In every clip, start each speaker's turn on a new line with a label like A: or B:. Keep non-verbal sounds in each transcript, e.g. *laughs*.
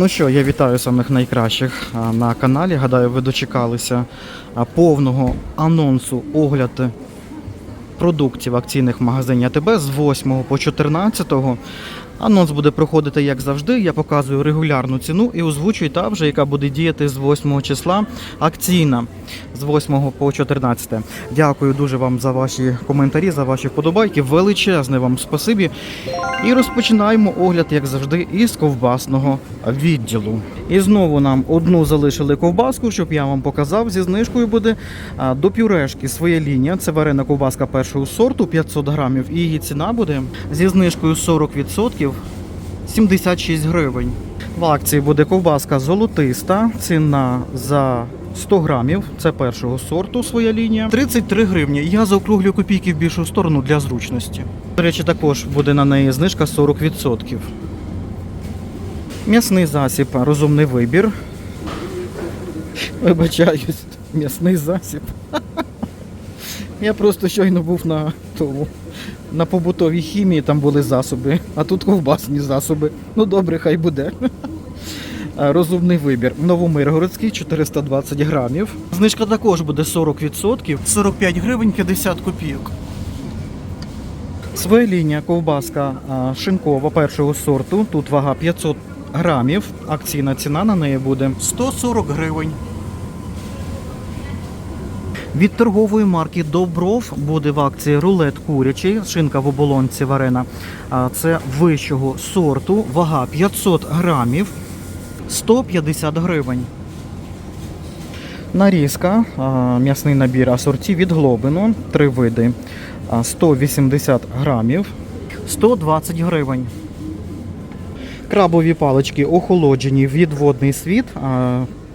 A: Ну що, я вітаю самих найкращих на каналі. Гадаю, ви дочекалися повного анонсу огляду продуктів акційних магазинів АТБ з 8 по 14. Анонс буде проходити як завжди. Я показую регулярну ціну і озвучую та вже, яка буде діяти з 8 числа. Акційна з 8 по 14. Дякую дуже вам за ваші коментарі, за ваші вподобайки. Величезне вам спасибі. І розпочинаємо огляд, як завжди, із ковбасного відділу. І знову нам одну залишили ковбаску, щоб я вам показав. Зі знижкою буде до пюрешки своя лінія. Це варена ковбаска першого сорту 500 грамів. І її ціна буде зі знижкою 40% 76 гривень. В акції буде ковбаска золотиста. Ціна за 100 грамів. Це першого сорту своя лінія. 33 гривні. Я заокруглю копійки в більшу сторону для зручності. До речі, також буде на неї знижка 40%. М'ясний засіб, розумний вибір. Вибачаюсь, м'ясний засіб. *laughs* Я просто щойно був на тому. На побутовій хімії там були засоби, а тут ковбасні засоби. Ну добре, хай буде. Розумний вибір. Новомиргородський 420 грамів. Знижка також буде 40%, 45 гривень 50 копійок. Своя лінія ковбаска шинкова першого сорту. Тут вага 500 грамів. Акційна ціна на неї буде 140 гривень. Від торгової марки Добров буде в акції рулет курячий, шинка в оболонці варена. Це вищого сорту, вага 500 грамів, 150 гривень. Нарізка, м'ясний набір асорті від Глобину, три види, 180 грамів, 120 гривень. Крабові палички охолоджені від водний світ,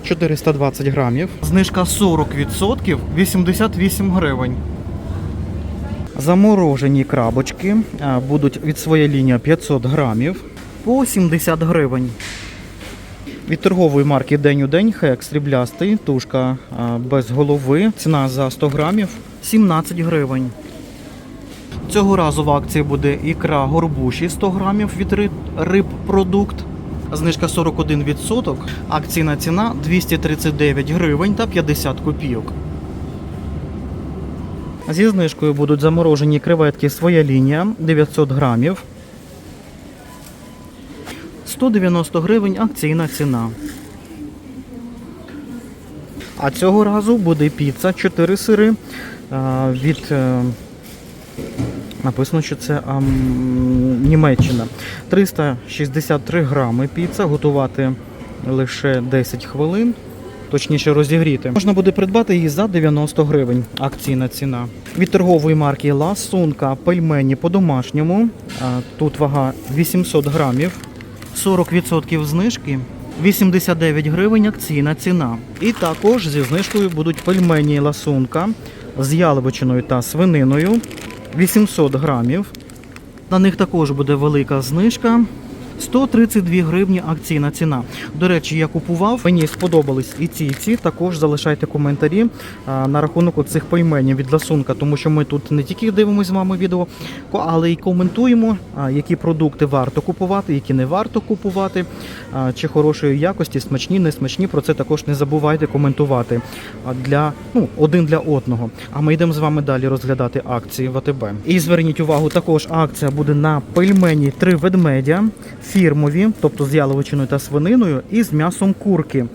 A: 420 грамів. Знижка 40%, 88 гривень. Заморожені крабочки будуть від своєї лінії 500 грамів по 70 гривень. Від торгової марки День у день хек сріблястий, тушка без голови. Ціна за 100 грамів 17 гривень. Цього разу в акції буде ікра горбуші 100 грамів від риб, рибпродукт. Знижка 41%. Акційна ціна 239 гривень та 50 копійок. Зі знижкою будуть заморожені креветки своя лінія 900 грамів. 190 гривень акційна ціна. А цього разу буде піца 4 сири від. Написано, що це ам, Німеччина. 363 грами піца, готувати лише 10 хвилин. Точніше розігріти. Можна буде придбати її за 90 гривень. Акційна ціна. Від торгової марки Ласунка пельмені по-домашньому. Тут вага 800 грамів. 40% знижки. 89 гривень акційна ціна. І також зі знижкою будуть пельмені ласунка з яловичиною та свининою. 800 грамів. На них також буде велика знижка. 132 гривні акційна ціна. До речі, я купував. Мені сподобались і ці, і ці. Також залишайте коментарі а, на рахунок цих пельменів від ласунка, тому що ми тут не тільки дивимося з вами відео, але й коментуємо, які продукти варто купувати, які не варто купувати, чи хорошої якості, смачні, не смачні. Про це також не забувайте коментувати. Для ну один для одного. А ми йдемо з вами далі розглядати акції в АТБ. І зверніть увагу, також акція буде на пельмені три ведмедя фірмові, тобто з яловичиною та свининою, і з м'ясом курки.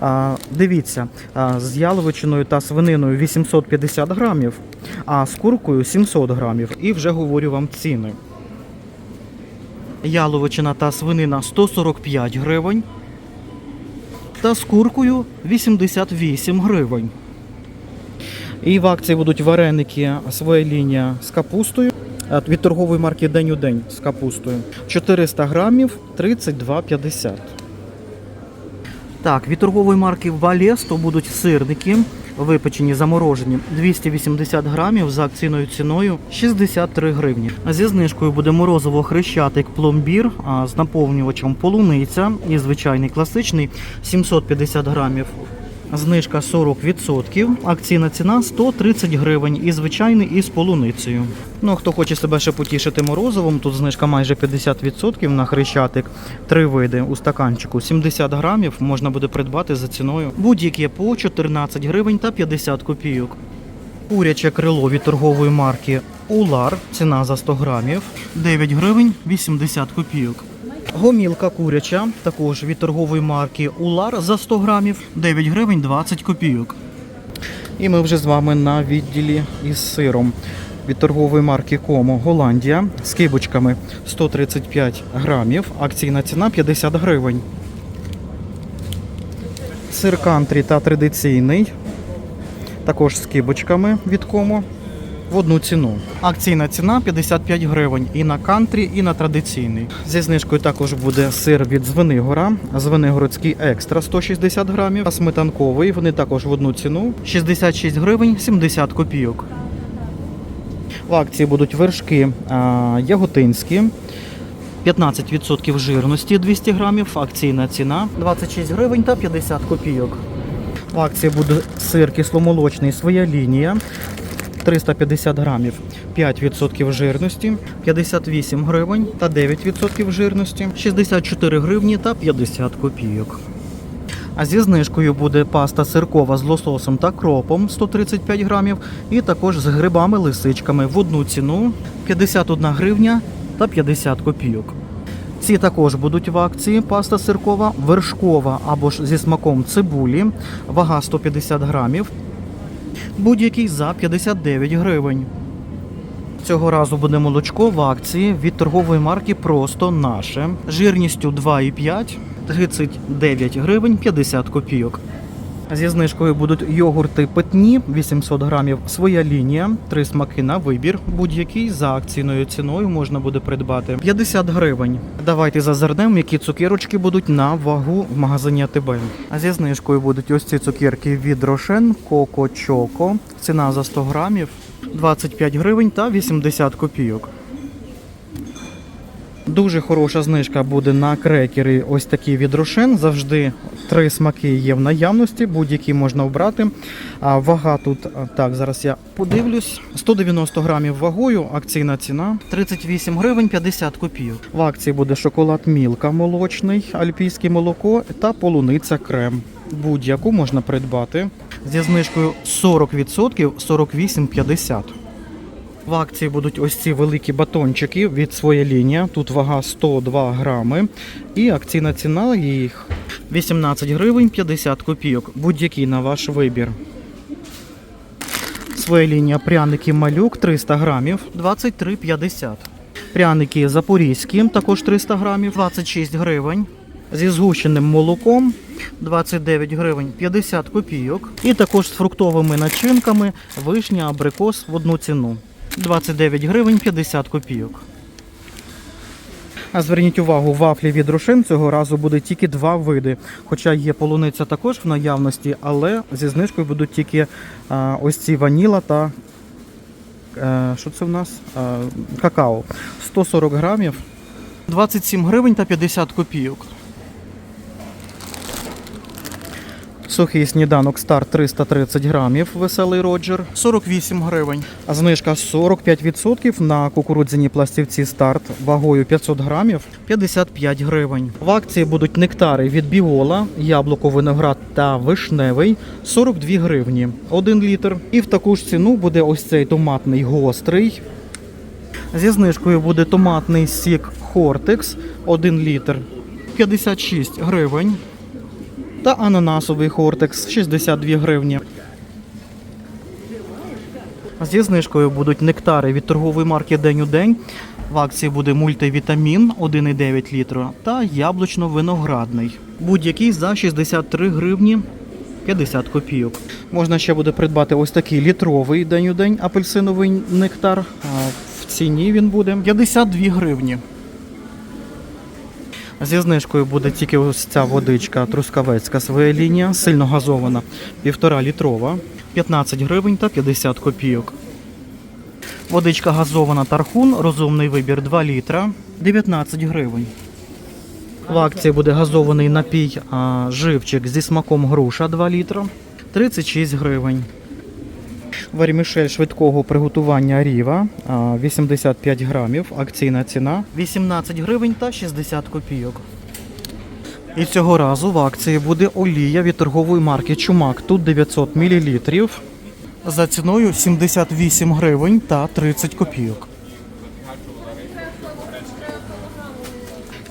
A: А, дивіться, а, з яловичиною та свининою 850 грамів, а з куркою 700 грамів. І вже говорю вам ціни. Яловичина та свинина 145 гривень. Та з куркою 88 гривень. І в акції будуть вареники своя лінія з капустою. Е, Від торгової марки День у день з капустою. 400 грамів 32,50. Так, від торгової марки Валесто будуть сирники, випечені, заморожені 280 грамів за акційною ціною 63 гривні. Зі знижкою буде морозово хрещатик пломбір з наповнювачем полуниця і звичайний класичний 750 грамів Знижка 40%, акційна ціна 130 гривень і звичайний із полуницею. Ну, а хто хоче себе ще потішити морозивом, тут знижка майже 50% на хрещатик. Три види у стаканчику. 70 грамів можна буде придбати за ціною будь-які по 14 гривень та 50 копійок. Куряче крило від торгової марки Улар, ціна за 100 грамів, 9 гривень 80 копійок. Гомілка куряча, також від торгової марки Улар за 100 грамів, 9 гривень 20 копійок. І ми вже з вами на відділі із сиром від торгової марки Комо Голландія з кибочками 135 грамів, акційна ціна 50 гривень. Сир кантрі та традиційний, також з кибочками від Комо в одну ціну. Акційна ціна 55 гривень і на кантрі, і на традиційний. Зі знижкою також буде сир від Звенигора, Звенигородський екстра 160 грамів, а сметанковий. Вони також в одну ціну 66 гривень 70 копійок. В акції будуть вершки а, яготинські. 15% жирності 200 грамів, акційна ціна 26 гривень та 50 копійок. В акції буде сир кисломолочний своя лінія 350 грамів, 5% жирності, 58 гривень та 9% жирності, 64 гривні та 50 копійок. А зі знижкою буде паста сиркова з лососом та кропом 135 грамів, і також з грибами-лисичками в одну ціну 51 гривня та 50 копійок. Ці також будуть в акції паста сиркова, вершкова або ж зі смаком цибулі, вага 150 грамів, будь-який за 59 гривень. Цього разу буде молочко в акції від торгової марки Просто наше жирністю 2,5 39 гривень 50 копійок. Зі знижкою будуть йогурти питні 800 грамів. Своя лінія, три смаки на вибір. Будь-який за акційною ціною можна буде придбати 50 гривень. Давайте зазирнемо, які цукерочки будуть на вагу в магазині АТБ. Зі знижкою будуть ось ці цукерки від Рошен Коко Чоко. Ціна за 100 грамів 25 гривень та 80 копійок. Дуже хороша знижка буде на крекери. Ось такі від Рошен. Завжди три смаки є в наявності, будь-які можна обрати. А вага тут, так, зараз я подивлюсь. 190 грамів вагою, акційна ціна 38 гривень 50 копійок. В акції буде шоколад Мілка молочний, альпійське молоко та полуниця крем. Будь-яку можна придбати зі знижкою 40% 48,50. В акції будуть ось ці великі батончики від своя лінія. Тут вага 102 грами. І акційна ціна їх 18 гривень 50 копійок. Будь-який на ваш вибір. Своя лінія пряники малюк 300 грамів 23,50. Пряники запорізькі, також 300 грамів 26 гривень. Зі згущеним молоком 29 гривень 50 копійок. І також з фруктовими начинками вишня, абрикос в одну ціну. 29 гривень 50 копійок. А зверніть увагу, вафлі від Рошен цього разу буде тільки два види. Хоча є полуниця також в наявності, але зі знижкою будуть тільки а, ось ці ваніла та е, що це в нас? А, какао. 140 грамів. 27 гривень та 50 копійок. Сухий сніданок стар 330 грамів, веселий Роджер, 48 гривень. А знижка 45% на кукурудзяні пластівці старт вагою 500 грамів, 55 гривень. В акції будуть нектари від біола, яблуко, виноград та вишневий 42 гривні, 1 літр. І в таку ж ціну буде ось цей томатний гострий. Зі знижкою буде томатний сік Хортекс 1 літр 56 гривень та ананасовий хортекс 62 гривні. Зі знижкою будуть нектари від торгової марки День у день. В акції буде мультивітамін 1,9 літра та яблучно-виноградний. Будь-який за 63 гривні 50 копійок. Можна ще буде придбати ось такий літровий день у день апельсиновий нектар. В ціні він буде 52 гривні. Зі знижкою буде тільки ось ця водичка трускавецька своя лінія, сильно газована, півтора літрова, 15 гривень та 50 копійок. Водичка газована Тархун, розумний вибір 2 літра, 19 гривень. В акції буде газований напій а, живчик зі смаком груша 2 літра, 36 гривень. Вермішель швидкого приготування Ріва 85 грамів, акційна ціна 18 гривень та 60 копійок. І цього разу в акції буде олія від торгової марки Чумак. Тут 900 мл за ціною 78 гривень та 30 копійок.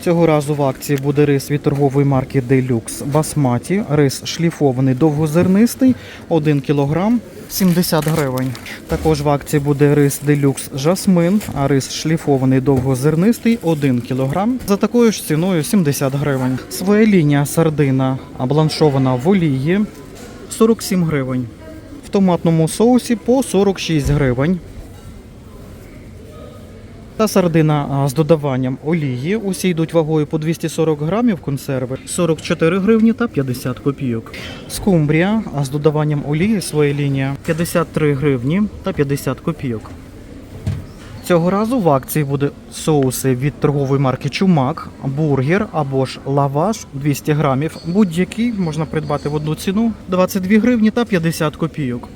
A: Цього разу в акції буде рис від торгової марки Deluxe Басматі. Рис шліфований довгозернистий 1 кг 70 гривень. Також в акції буде рис делюкс Жасмин, а рис шліфований довгозернистий 1 кг за такою ж ціною 70 гривень. Своя лінія сардина бланшована в олії 47 гривень. В томатному соусі по 46 гривень. Та сардина з додаванням олії. Усі йдуть вагою по 240 грамів консерви 44 гривні та 50 копійок. Скумбрія з додаванням олії своя лінія 53 гривні та 50 копійок. Цього разу в акції буде соуси від торгової марки Чумак, бургер або ж лаваш 200 грамів. Будь-який можна придбати в одну ціну 22 гривні та 50 копійок.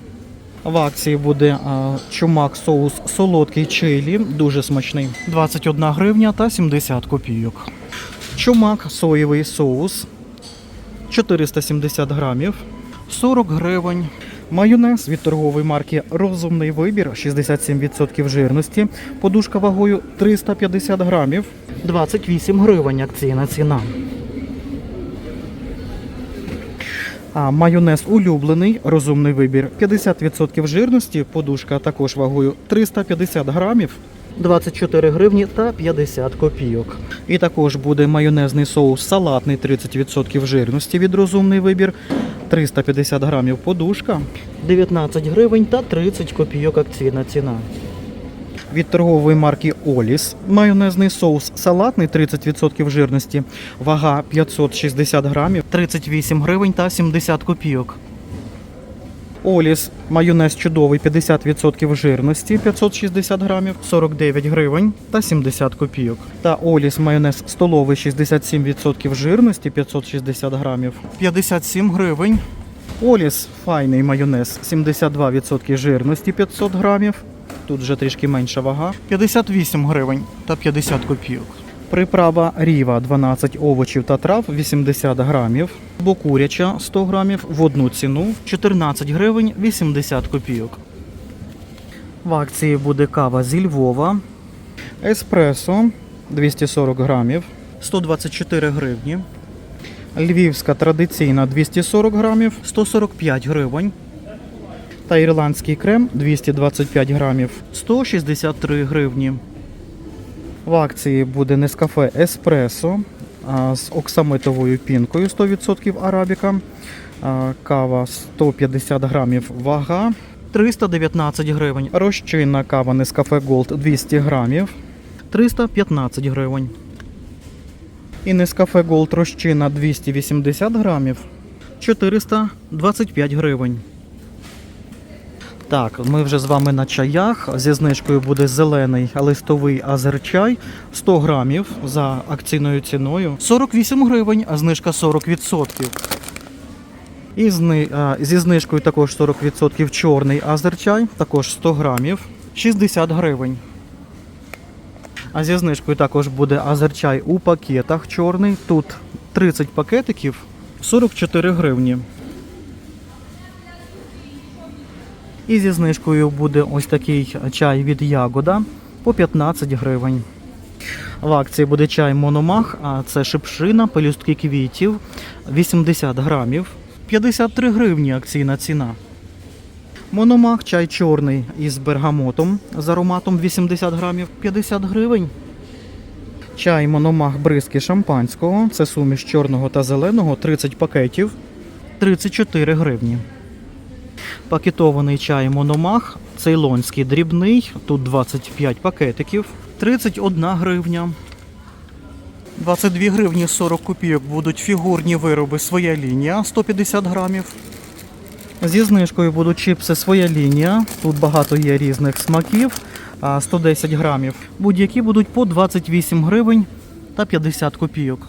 A: В акції буде а, чумак соус солодкий чилі, дуже смачний. 21 гривня та 70 копійок. Чумак соєвий соус 470 грамів, 40 гривень. Майонез від торгової марки Розумний вибір 67% жирності. Подушка вагою 350 грамів, 28 гривень акційна ціна. А майонез улюблений, розумний вибір 50% жирності, подушка також вагою 350 грамів, 24 гривні та 50 копійок. І також буде майонезний соус салатний 30% жирності від розумний вибір, 350 грамів подушка, 19 гривень та 30 копійок акційна ціна. Від торгової марки Оліс майонезний соус салатний 30% жирності, вага 560 грамів, 38 гривень та 70 копійок. Оліс майонез чудовий 50% жирності 560 грамів, 49 гривень та 70 копійок. Та Оліс майонез столовий 67% жирності 560 грамів, 57 гривень. Оліс файний майонез 72% жирності 500 грамів. Тут вже трішки менша вага. 58 гривень та 50 копійок. Приправа ріва 12 овочів та трав 80 грамів. Бокуряча 100 грамів в одну ціну 14 гривень 80 копійок. В акції буде кава зі Львова. Еспресо 240 грамів 124 гривні. Львівська традиційна 240 грамів 145 гривень. Та ірландський крем 225 грамів 163 гривні. В акції буде Нескафе Еспресо з оксамитовою пінкою 100% арабіка. Кава 150 грамів вага 319 гривень. Розчинна кава Нескафе Голд 200 грамів 315 гривень. І Нескафе Голд розчинна 280 грамів 425 гривень. Так, ми вже з вами на чаях. Зі знижкою буде зелений листовий азерчай 100 грамів за акційною ціною. 48 гривень, а знижка 40%. І зни... а, зі знижкою також 40% чорний азерчай, також 100 грамів, 60 гривень. А зі знижкою також буде азерчай у пакетах чорний. Тут 30 пакетиків, 44 гривні. І зі знижкою буде ось такий чай від Ягода по 15 гривень. В акції буде чай Мономах, а це шипшина, пелюстки квітів 80 грамів, 53 гривні акційна ціна. Мономах чай чорний із бергамотом з ароматом 80 грамів 50 гривень. Чай Мономах бризки шампанського. Це суміш чорного та зеленого 30 пакетів 34 гривні. Пакетований чай Мономах, цейлонський дрібний, тут 25 пакетиків, 31 гривня. 22 гривні 40 копійок будуть фігурні вироби своя лінія 150 грамів. Зі знижкою будуть чипси своя лінія. Тут багато є різних смаків. 110 грамів. Будь-які будуть по 28 гривень та 50 копійок.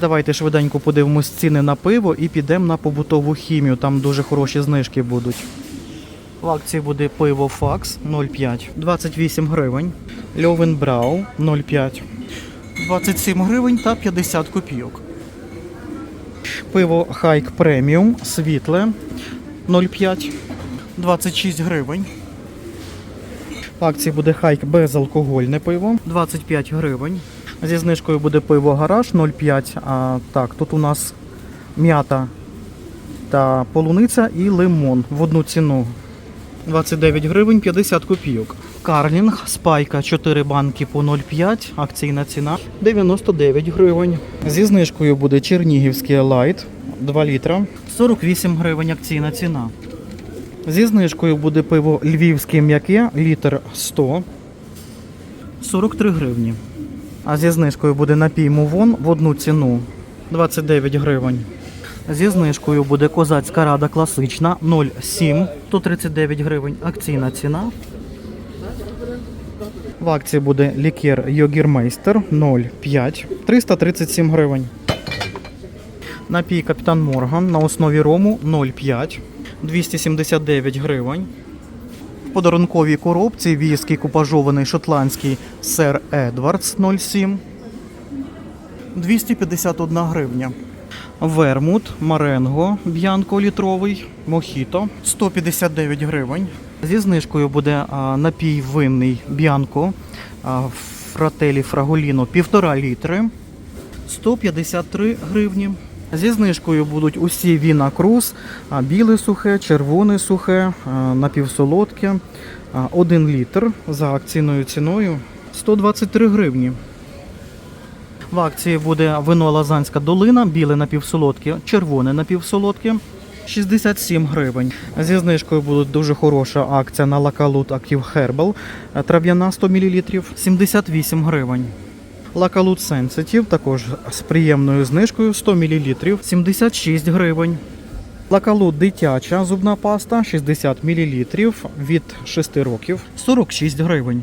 A: Давайте швиденько подивимось ціни на пиво і підемо на побутову хімію. Там дуже хороші знижки будуть. В акції буде пиво Факс 0,5, 28 гривень. Льовен Брау 0,5, 27 гривень та 50 копійок. Пиво Хайк Преміум світле 0,5, 26 гривень. В акції буде хайк безалкогольне пиво 25 гривень. Зі знижкою буде пиво гараж 0,5. А так, тут у нас м'ята та полуниця і лимон в одну ціну. 29 гривень 50 копійок. Карлінг, спайка 4 банки по 0,5, акційна ціна 99 гривень. Зі знижкою буде Чернігівський лайт 2 літра 48 гривень акційна ціна. Зі знижкою буде пиво львівське м'яке, літр 100 43 гривні. А зі знижкою буде напій Мувон в одну ціну 29 гривень. Зі знижкою буде козацька рада класична 0,7 139 гривень. Акційна ціна. В акції буде лікер Йогірмейстер 0,5 337 гривень. Напій Капітан Морган на основі рому 0,5 279 гривень. В подарунковій коробці віскі купажований шотландський сер Едвардс 07 251 гривня. Вермут, Маренго, Б'янко літровий, Мохіто 159 гривень. Зі знижкою буде напій винний Б'янко Фрателі Фраголіно 1,5 літри 153 гривні. Зі знижкою будуть усі віна круз, біле сухе, червоне сухе, напівсолодке, 1 літр за акційною ціною 123 гривні. В акції буде вино Лазанська долина, біле напівсолодке, червоне напівсолодке. 67 гривень. Зі знижкою буде дуже хороша акція на Лакалут Herbal. е, Трав'яна 100 мл 78 гривень. Лакалут Sensitive також з приємною знижкою 100 мл 76 гривень. Лакалут дитяча зубна паста 60 мл від 6 років 46 гривень.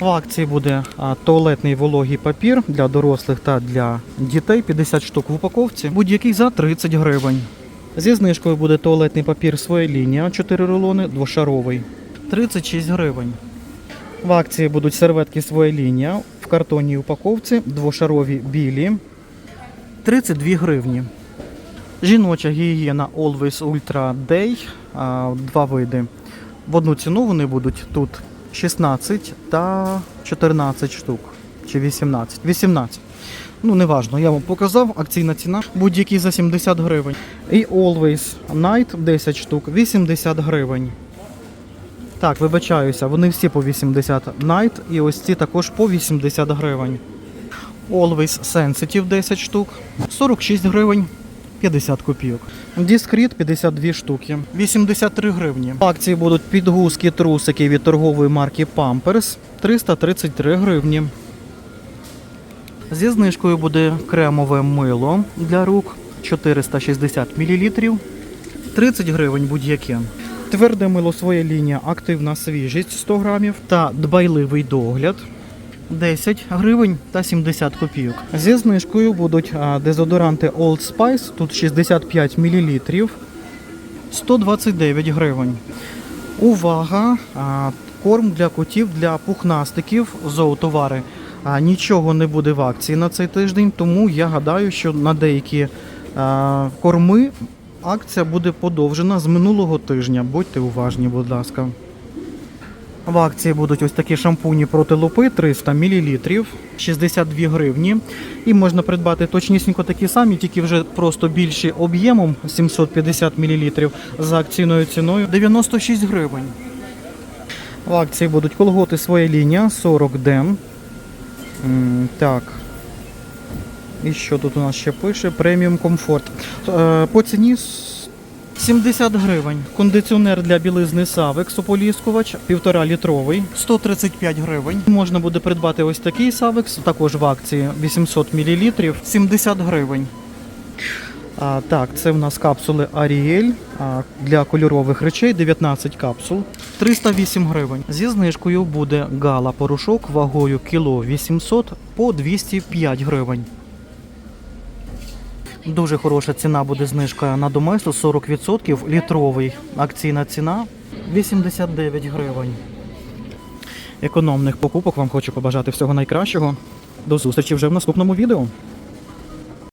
A: В акції буде туалетний вологий папір для дорослих та для дітей 50 штук в упаковці, будь-який за 30 гривень. Зі знижкою буде туалетний папір своя лінія 4 рулони, двошаровий 36 гривень. В акції будуть серветки своя лінія в картонній упаковці, двошарові білі 32 гривні. Жіноча гігієна Always Ultra Day, два види. В одну ціну вони будуть тут 16 та 14 штук. Чи 18? 18. Ну, неважно, я вам показав, акційна ціна будь-який за 70 гривень. І Always Night 10 штук, 80 гривень. Так, вибачаюся, вони всі по 80 Night і ось ці також по 80 гривень. Always Sensitive 10 штук, 46 гривень. 50 копійок. Discreet 52 штуки, 83 гривні. В акції будуть підгузки трусики від торгової марки Pampers 333 гривні. Зі знижкою буде кремове мило для рук 460 мл 30 гривень будь-яке. Тверде мило своя лінія, активна свіжість 100 грамів та дбайливий догляд 10 гривень та 70 копійок. Зі знижкою будуть дезодоранти Old Spice, тут 65 мл 129 гривень. Увага! Корм для котів для пухнастиків, зоотовари. Нічого не буде в акції на цей тиждень, тому я гадаю, що на деякі корми акція буде подовжена з минулого тижня. Будьте уважні, будь ласка. В акції будуть ось такі шампуні проти лупи 300 мл, 62 гривні. І можна придбати точнісінько такі самі, тільки вже просто більші об'ємом 750 мл за акційною ціною 96 гривень. В акції будуть колготи своя лінія 40 ден. Так. І що тут у нас ще пише? Преміум комфорт. Е, По ціні 70 гривень. Кондиціонер для білизни Савекс ополіскувач, 1,5 літровий, 135 гривень. Можна буде придбати ось такий Савекс, також в акції 800 мл, 70 гривень. А, так, це в нас капсули Ariel а, для кольорових речей 19 капсул, 308 гривень. Зі знижкою буде гала порошок вагою кіло 800 по 205 гривень. Дуже хороша ціна буде знижка на Доместос 40%, літровий. Акційна ціна 89 гривень. Економних покупок вам хочу побажати всього найкращого. До зустрічі вже в наступному відео.